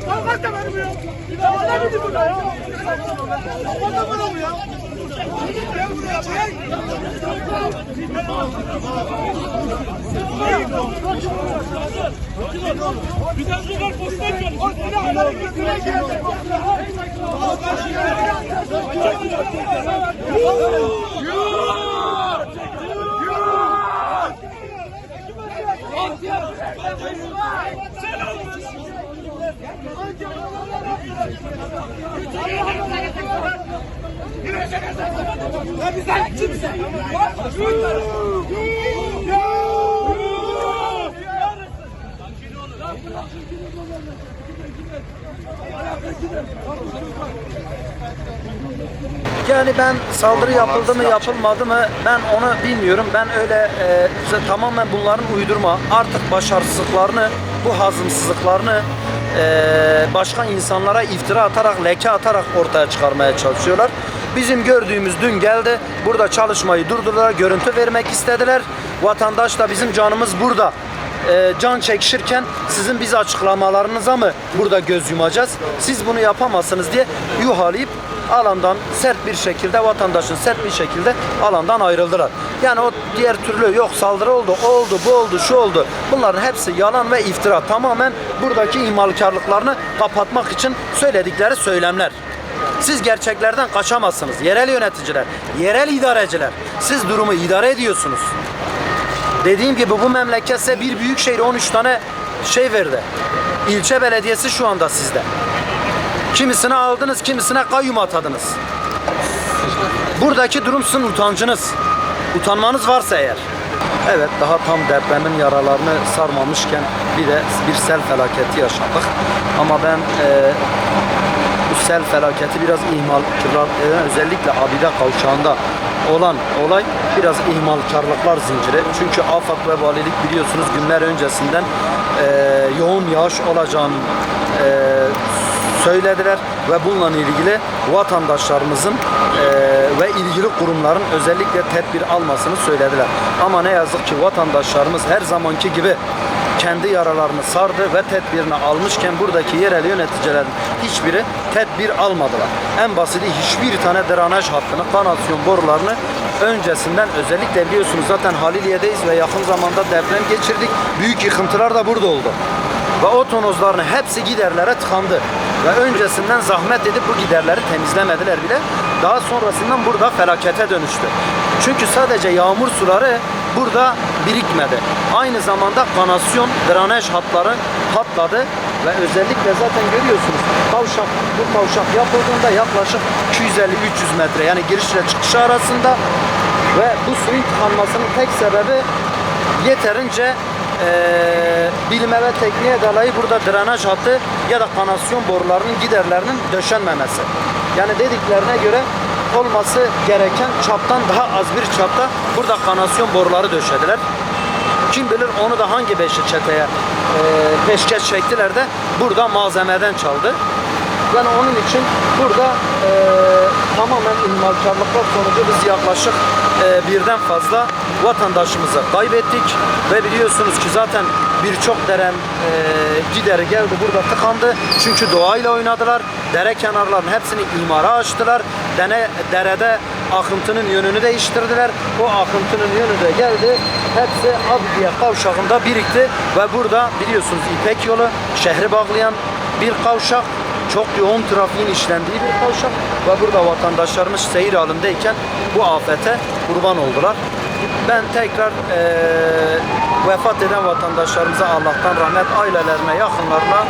Tokat da benim ya. Ne bileyim burada ya. Tokat da benim ya. Gel buraya, gel. Bir de var, boşuna gel. Bir de hareketine gel. Yani ben saldırı yapıldı mı yapılmadı mı ben onu bilmiyorum. Ben öyle e, tamamen bunların uydurma. Artık başarısızlıklarını, bu hazımsızlıklarını e, başka insanlara iftira atarak, leke atarak ortaya çıkarmaya çalışıyorlar. Bizim gördüğümüz dün geldi. Burada çalışmayı durdurdular. Görüntü vermek istediler. Vatandaş da bizim canımız burada e, can çekişirken sizin biz açıklamalarınıza mı burada göz yumacağız? Siz bunu yapamazsınız diye yuhalayıp alandan sert bir şekilde vatandaşın sert bir şekilde alandan ayrıldılar. Yani o diğer türlü yok saldırı oldu, oldu, bu oldu, şu oldu. Bunların hepsi yalan ve iftira. Tamamen buradaki ihmalkarlıklarını kapatmak için söyledikleri söylemler. Siz gerçeklerden kaçamazsınız. Yerel yöneticiler, yerel idareciler. Siz durumu idare ediyorsunuz. Dediğim gibi bu memleket bir büyük şehir 13 tane şey verdi. İlçe belediyesi şu anda sizde. Kimisine aldınız, kimisine kayyum atadınız. Buradaki durum sizin utancınız. Utanmanız varsa eğer. Evet daha tam depremin yaralarını sarmamışken bir de bir sel felaketi yaşadık. Ama ben eee bu sel felaketi biraz ihmal eden özellikle Abide kavşağında olan olay biraz ihmalkarlıklar zinciri. Çünkü AFAD ve valilik biliyorsunuz günler öncesinden eee, yoğun yağış olacağını eee, söylediler ve bununla ilgili vatandaşlarımızın eee, ve ilgili kurumların özellikle tedbir almasını söylediler. Ama ne yazık ki vatandaşlarımız her zamanki gibi kendi yaralarını sardı ve tedbirini almışken buradaki yerel yöneticilerin hiçbiri tedbir almadılar. En basiti hiçbir tane drenaj hattını, kanasyon borularını öncesinden özellikle biliyorsunuz zaten Haliliye'deyiz ve yakın zamanda deprem geçirdik. Büyük yıkıntılar da burada oldu. Ve o tonozların hepsi giderlere tıkandı. Ve öncesinden zahmet edip bu giderleri temizlemediler bile. Daha sonrasından burada felakete dönüştü. Çünkü sadece yağmur suları burada birikmedi. Aynı zamanda kanasyon, drenaj hatları patladı ve özellikle zaten görüyorsunuz kavşak, bu kavşak yapıldığında yaklaşık 250-300 metre yani girişle çıkışı arasında ve bu suyun tıkanmasının tek sebebi yeterince eee bilime ve tekniğe dolayı burada drenaj hattı ya da kanasyon borularının giderlerinin döşenmemesi. Yani dediklerine göre olması gereken çaptan daha az bir çapta burada kanasyon boruları döşediler. Kim bilir onu da hangi beşi çeteye eee peşkeş çektiler de burada malzemeden çaldı. Yani onun için burada eee, tamamen ihmalkarlıklar sonucu biz yaklaşık eee, birden fazla vatandaşımızı kaybettik. Ve biliyorsunuz ki zaten birçok deren eee gideri geldi burada tıkandı. Çünkü doğayla oynadılar dere kenarlarının hepsini imara açtılar. Dene, derede akıntının yönünü değiştirdiler. O akıntının yönü de geldi hepsi Abdiye kavşağında birikti. Ve burada biliyorsunuz İpek yolu şehri bağlayan bir kavşak çok yoğun trafiğin işlendiği bir kavşak ve burada vatandaşlarımız seyir halindeyken bu afete kurban oldular. Ben tekrar eee, vefat eden vatandaşlarımıza Allah'tan rahmet, ailelerine, yakınlarına